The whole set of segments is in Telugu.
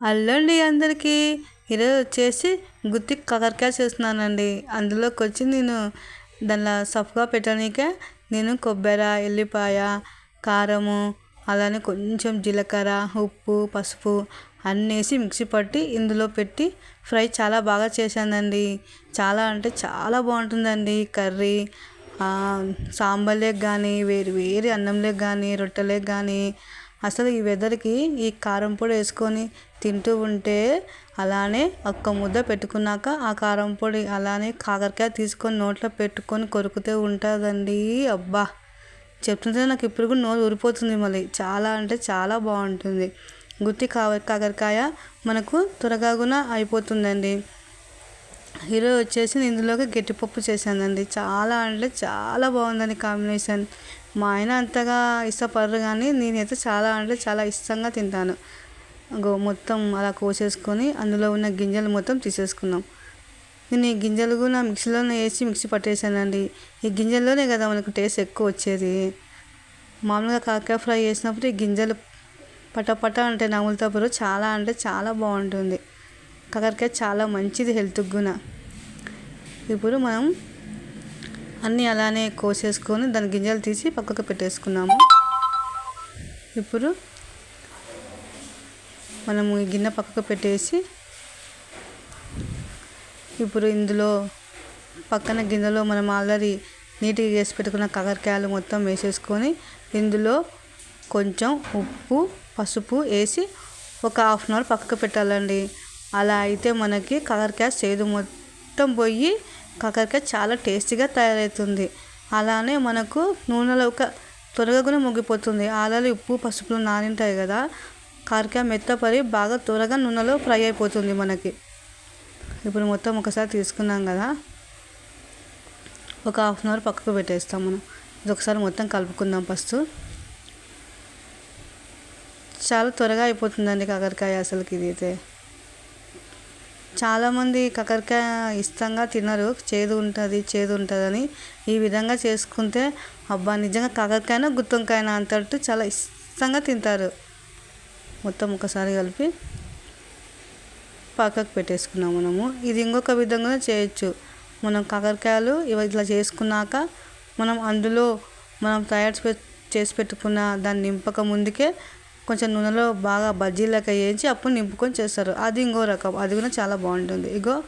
అల్లండి అందరికీ. ఈరోజు వచ్చేసి గుత్తి కాకరకాయ చేస్తున్నానండి. అందులోకి వచ్చి నేను దానిలో సఫ్గా పెట్టడానికే నేను కొబ్బరి ఎల్లిపాయ కారము అలానే కొంచెం జీలకర్ర ఉప్పు పసుపు అన్నీ వేసి మిక్సీ పట్టి ఇందులో పెట్టి ఫ్రై చాలా బాగా చేశానండి. చాలా అంటే చాలా బాగుంటుందండి కర్రీ. సాంబార్లోకి కానీ వేరు వేరే అన్నంలోకి కానీ రొట్టెలకు కానీ అసలు ఈ వెదర్కి ఈ కారం పొడి వేసుకొని తింటూ ఉంటే అలానే ఒక్క ముద్ద పెట్టుకున్నాక ఆ కారం పొడి అలానే కాకరకాయ తీసుకొని నోట్లో పెట్టుకొని కొరుకుతూ ఉంటుందండి. అబ్బా! చెప్తుంటే నాకు ఇప్పుడు కూడా నోరు ఊరిపోతుంది మళ్ళీ. చాలా అంటే చాలా బాగుంటుంది. గుత్తి కాకరకాయ మనకు త్వరగా కూడా అయిపోతుందండి. హీరో వచ్చేసి ఇందులోకి గట్టిపప్పు చేశానండి. చాలా అంటే చాలా బాగుందండి కాంబినేషన్. మా ఆయన అంతగా ఇష్టపడరు కానీ నేనైతే చాలా అంటే చాలా ఇష్టంగా తింటాను. మొత్తం అలా కోసేసుకొని అందులో ఉన్న గింజలు మొత్తం తీసేసుకున్నాం. నేను ఈ గింజలు కూడా మిక్సీలోనే వేసి మిక్సీ పట్టేసానండి. ఈ గింజల్లోనే కదా మనకు టేస్ట్ ఎక్కువ వచ్చేది. మామూలుగా కాకర ఫ్రై చేసినప్పుడు ఈ గింజలు పటపట అంటే నములుతాపురు చాలా అంటే చాలా బాగుంటుంది. కాకరకాయ చాలా మంచిది హెల్త్కి కూడా ఇప్పుడు మనం అన్నీ అలానే కోసేసుకొని దాని గింజలు తీసి పక్కకు పెట్టేసుకున్నాము. ఇప్పుడు మనము ఈ గిన్నె పక్కకు పెట్టేసి ఇప్పుడు ఇందులో పక్కన గిన్నెలో మనం ఆల్రెడీ నీట్గా వేసి పెట్టుకున్న కాకరకాయలు మొత్తం వేసేసుకొని ఇందులో కొంచెం ఉప్పు పసుపు వేసి ఒక హాఫ్ అన్ అవర్ పక్కకు పెట్టాలండి. అలా అయితే మనకి కాకరకాయ చేదు మొత్తం పోయి కాకరకాయ చాలా టేస్టీగా తయారవుతుంది. అలానే మనకు నూనెలో ఒక త్వరగా కూడా ముగ్గిపోతుంది ఆల్రెడీ ఉప్పు పసుపులు నానింటాయి కదా కారకాయ మెత్తపడి బాగా త్వరగా నూనెలో ఫ్రై అయిపోతుంది మనకి. ఇప్పుడు మొత్తం ఒకసారి తీసుకున్నాం కదా. ఒక హాఫ్ అన్ అవర్ పక్కకు పెట్టేస్తాం మనం. ఇది ఒకసారి మొత్తం కలుపుకుందాం ఫస్ట్. చాలా త్వరగా అయిపోతుందండి కాకరకాయ అసలుకి ఇది అయితే చాలామంది కాకరకాయ ఇష్టంగా తినరు. చేదు ఉంటుంది చేదు ఉంటుందని. ఈ విధంగా చేసుకుంటే అబ్బా నిజంగా కాకరకాయన గుత్తొంకాయన అంతట్టు చాలా ఇష్టంగా తింటారు. మొత్తం ఒకసారి కలిపి పక్కకు పెట్టేసుకున్నాం మనము. ఇది ఇంకొక విధంగా చేయొచ్చు. మనం కాకరకాయలు ఇవి ఇట్లా చేసుకున్నాక మనం అందులో మనం తయారు చేసి పెట్టుకున్న దాన్ని నింపక ముందుకే కొంచెం నూనెలో బాగా బజ్జీలక వేయించి అప్పుడు నింపుకొని చేస్తారు. అది ఇంకో రకం. అది కూడా చాలా బాగుంటుంది. ఇగో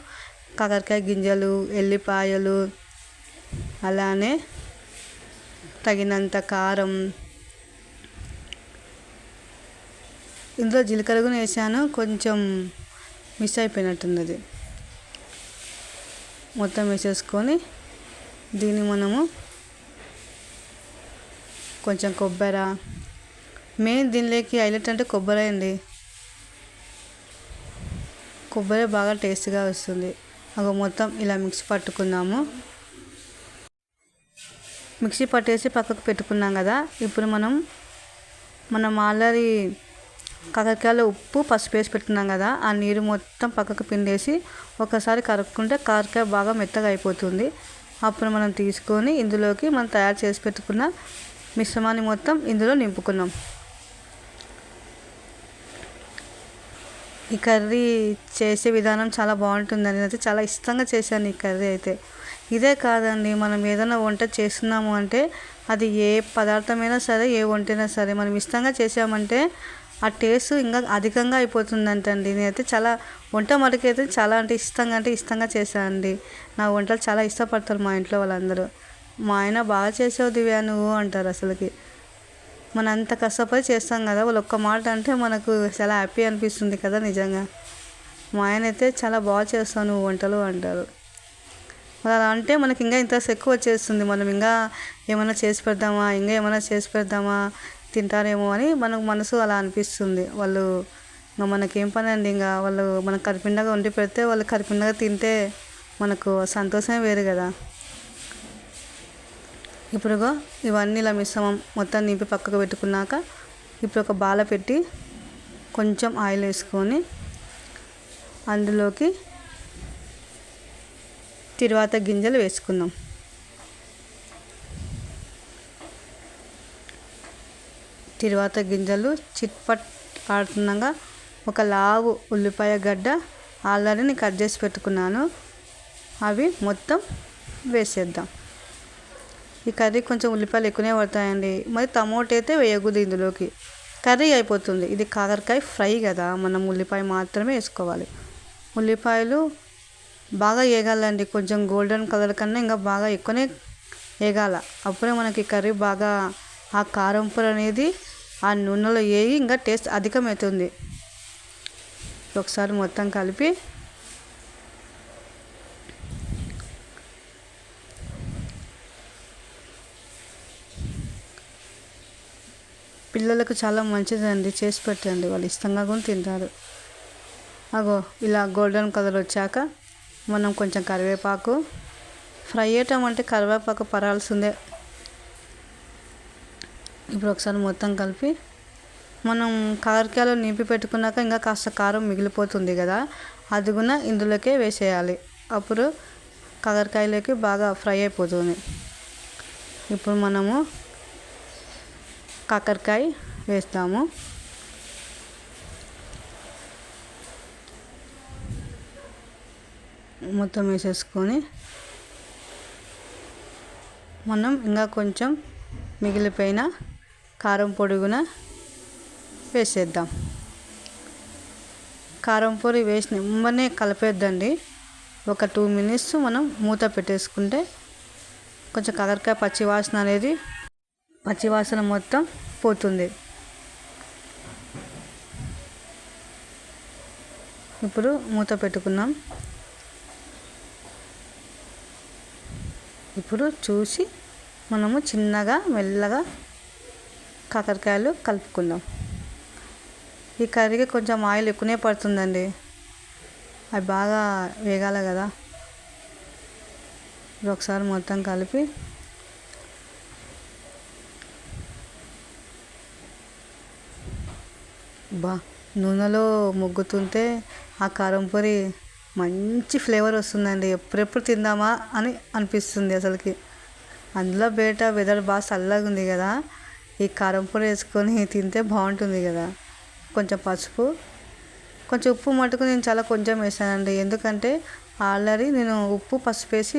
కాకరకాయ గింజలు ఎల్లిపాయలు అలానే తగినంత కారం ఇందులో జీలకర్ర కూడా వేసాను. కొంచెం మిస్ అయిపోయినట్టుంది అది. మొత్తం వేసేసుకొని దీన్ని మనము కొంచెం కొబ్బరి మెయిన్ దీనిలోకి హైలైట్ అంటే కొబ్బరి అండి. కొబ్బరి బాగా టేస్ట్గా వస్తుంది. అగో మొత్తం ఇలా మిక్సీ పట్టుకున్నాము. మిక్సీ పట్టేసి పక్కకు పెట్టుకున్నాం కదా. ఇప్పుడు మనం మనం ఆల్రెడీ కాకరకాయలో ఉప్పు పసుపు వేసి పెట్టుకున్నాం కదా ఆ నీరు మొత్తం పక్కకు పిండేసి ఒకసారి కలుపుకుంటే కాకరకాయ బాగా మెత్తగా అయిపోతుంది. అప్పుడు మనం తీసుకొని ఇందులోకి మనం తయారు చేసి పెట్టుకున్న మిశ్రమాన్ని మొత్తం ఇందులో నింపుకున్నాం. ఈ కర్రీ చేసే విధానం చాలా బాగుంటుందండి. అయితే చాలా ఇష్టంగా చేశాను ఈ కర్రీ అయితే. ఇదే కాదండి మనం ఏదైనా వంట చేస్తున్నాము అంటే అది ఏ పదార్థమైనా సరే ఏ వంటైనా సరే మనం ఇష్టంగా చేసామంటే ఆ టేస్ట్ ఇంకా అధికంగా అయిపోతుందంటండి. నేనైతే చాలా వంట మటుకైతే చాలా అంటే ఇష్టంగా అంటే ఇష్టంగా చేశానండి. నా వంటలు చాలా ఇష్టపడతారు మా ఇంట్లో వాళ్ళందరూ. మా ఆయన బాగా చేసావు దివ్యా నువ్వు అంటారు అసలుకి. మనం అంత కష్టపడి చేస్తాం కదా వాళ్ళు ఒక్క మాట అంటే మనకు చాలా హ్యాపీ అనిపిస్తుంది కదా నిజంగా. మా ఆయన అయితే చాలా బాగా చేస్తావు నువ్వు వంటలు అంటారు. అలా అంటే మనకి ఇంకా ఇంట్రెస్ట్ ఎక్కువ వచ్చేస్తుంది. మనం ఇంకా ఏమైనా చేసి పెడదామా ఇంకా ఏమైనా చేసి పెడదామా తింటారేమో అని మనకు మనసు అలా అనిపిస్తుంది. వాళ్ళు ఇంకా మనకేం పని అండి ఇంకా వాళ్ళు మనకు కరిపిండగా వండి పెడితే వాళ్ళు కరిపిండగా తింటే మనకు సంతోషమే వేరు కదా. ఇప్పుడుగా ఇవన్నీ ఇలా మిశ్రమం మొత్తం నింపి పక్కకు పెట్టుకున్నాక ఇప్పుడు ఒక బాల పెట్టి కొంచెం ఆయిల్ వేసుకొని అందులోకి తిరువాత గింజలు వేసుకుందాం. తిరువాత గింజలు చిట్పట్ ఆడుతుండగా ఒక లావు ఉల్లిపాయ గడ్డ ఆల్రెడీ నేను కట్ చేసి పెట్టుకున్నాను. అవి మొత్తం వేసేద్దాం. ఈ కర్రీ కొంచెం ఉల్లిపాయలు ఎక్కువనే పడతాయండి. మరి టమోటా అయితే వేయకూడదు ఇందులోకి. కర్రీ అయిపోతుంది. ఇది కాకరకాయ ఫ్రై కదా మనం ఉల్లిపాయ మాత్రమే వేసుకోవాలి. ఉల్లిపాయలు బాగా వేగాలండి కొంచెం గోల్డెన్ కలర్ కన్నా ఇంకా బాగా ఎక్కువనే వేగాల అప్పుడే మనకి కర్రీ బాగా ఆ కారం పొడి అనేది ఆ నూనెలో వేయి ఇంకా టేస్ట్ అధికమవుతుంది. ఒకసారి మొత్తం కలిపి పిల్లలకు చాలా మంచిదండి చేసి పెట్టండి వాళ్ళు ఇష్టంగా కూడా తింటారు. అగో ఇలా గోల్డెన్ కలర్ వచ్చాక మనం కొంచెం కరివేపాకు ఫ్రై చేయటం అంటే కరివేపాకు పరాల్సిందే. ఇప్పుడు ఒకసారి మొత్తం కలిపి మనం కాకరకాయలు నింపి పెట్టుకున్నాక ఇంకా కాస్త కారం మిగిలిపోతుంది కదా అది కూడా ఇందులోకే వేసేయాలి. అప్పుడు కాకరకాయలోకి బాగా ఫ్రై అయిపోతుంది. ఇప్పుడు మనము కాకరకాయ వేస్తాము. మొత్తం వేసేసుకొని మనం ఇంకా కొంచెం మిగిలిపోయిన కారం పొడి కూడా వేసేద్దాం. కారం పొడి వేసిన ముమ్మనే కలిపేద్దండి. ఒక టూ మినిట్స్ మనం మూత పెట్టేసుకుంటే కొంచెం కాకరకాయ పచ్చివాసన అనేది పచ్చివాసన మొత్తం పోతుంది. ఇప్పుడు మూత పెట్టుకున్నాం. ఇప్పుడు చూసి మనము చిన్నగా మెల్లగా కాకరకాయలు కలుపుకుందాం. ఈ కర్రీకి కొంచెం ఆయిల్ ఎక్కువనే పడుతుందండి. అవి బాగా వేగాల కదా. ఇప్పుడు ఒకసారి మొత్తం కలిపి బా నూనెలో ముగ్గుతుంటే ఆ కారం పొడి మంచి ఫ్లేవర్ వస్తుందండి. ఎప్పుడెప్పుడు తిందామా అని అనిపిస్తుంది అసలుకి. అందులో బయట వెదర్ బాగా చల్లగా ఉంది కదా. ఈ కారం పొడి వేసుకొని తింటే బాగుంటుంది కదా. కొంచెం పసుపు. కొంచెం ఉప్పు మటుకు నేను చాలా కొంచెం వేసానండి. ఎందుకంటే ఆల్రెడీ నేను ఉప్పు పసుపు వేసి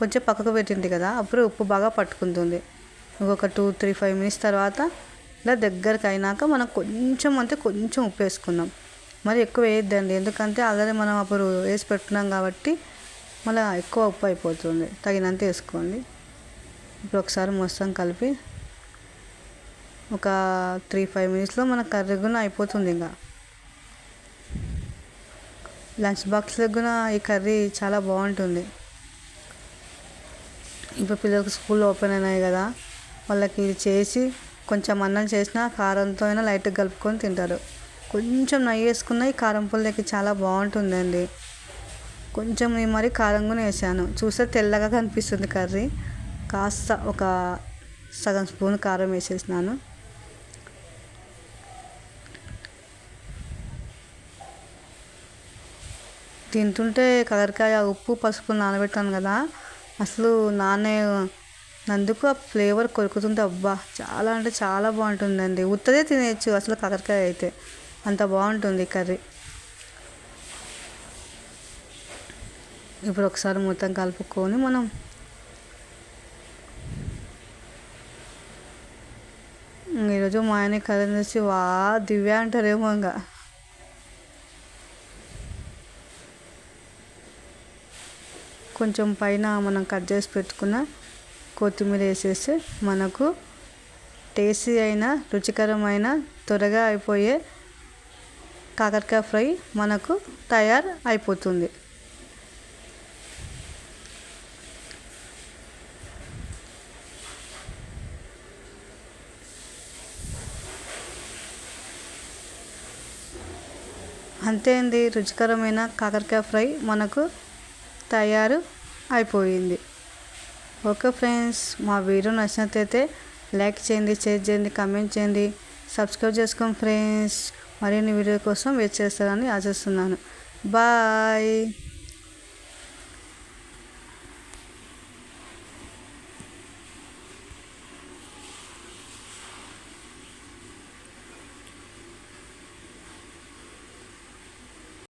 కొంచెం పక్కకు పెట్టింది కదా. అప్పుడు ఉప్పు బాగా పట్టుకుంటుంది. ఇంకొక టూ త్రీ ఫైవ్ మినిట్స్ తర్వాత ఇలా దగ్గరికి అయినాక మనం కొంచెం అంటే కొంచెం ఉప్పు వేసుకుందాం. మరి ఎక్కువ వేయద్దండి. ఎందుకంటే ఆల్రెడీ మనం అప్పుడు వేసి పెట్టుకున్నాం కాబట్టి మళ్ళీ ఎక్కువ ఉప్పు అయిపోతుంది. తగినంత వేసుకోండి. ఇప్పుడు ఒకసారి మొత్తం కలిపి ఒక త్రీ ఫైవ్ మినిట్స్లో మన కర్రీ కూడా అయిపోతుంది ఇంకా. లంచ్ బాక్స్ దగ్గర ఈ కర్రీ చాలా బాగుంటుంది. ఇప్పుడు పిల్లలకు స్కూల్ ఓపెన్ అయినాయి కదా వాళ్ళకి ఇది చేసి కొంచెం అన్నం చేసినా కారంతో అయినా లైట్గా కలుపుకొని తింటారు. కొంచెం నెయ్యి వేసుకున్న ఈ కారం పుల్లకి చాలా బాగుంటుందండి. కొంచెం నేను మరి కారం కూడా వేసాను. చూస్తే తెల్లగా కనిపిస్తుంది కర్రీ. కాస్త ఒక సగం స్పూన్ కారం వేసేసినాను. తింటుంటే కలర్కాయ ఉప్పు పసుపు నానబెట్టాను కదా. అసలు నానే నందుకు ఆ ఫ్లేవర్ కొరుకుతుంది అబ్బా చాలా అంటే చాలా బాగుంటుందండి. ఉత్తదే తినేయచ్చు అసలు కలర్కాయ అయితే. అంత బాగుంటుంది కర్రీ. ఇప్పుడు ఒకసారి మొత్తం కలుపుకొని మనం ఈరోజు మా ఆయన కర్రీ వచ్చి వా దివ్య అంటారేమో ఇంకా. కొంచెం పైన మనం కట్ చేసి పెట్టుకున్న కొత్తిమీర వేసేస్తే మనకు టేస్టీ అయిన రుచికరమైన త్వరగా అయిపోయే కాకరకాయ ఫ్రై మనకు తయారు అయిపోతుంది. అంతే అండి రుచికరమైన కాకరకాయ ఫ్రై మనకు తయారు అయిపోయింది. ఓకే ఫ్రెండ్స్ మా వీడియో నచ్చినట్లయితే లైక్ చేయండి షేర్ చేయండి కమెంట్ చేయండి సబ్స్క్రైబ్ చేసుకోండి ఫ్రెండ్స్. మరిన్ని వీడియో కోసం వెయిట్ చేస్తారని ఆశిస్తున్నాను. బాయ్.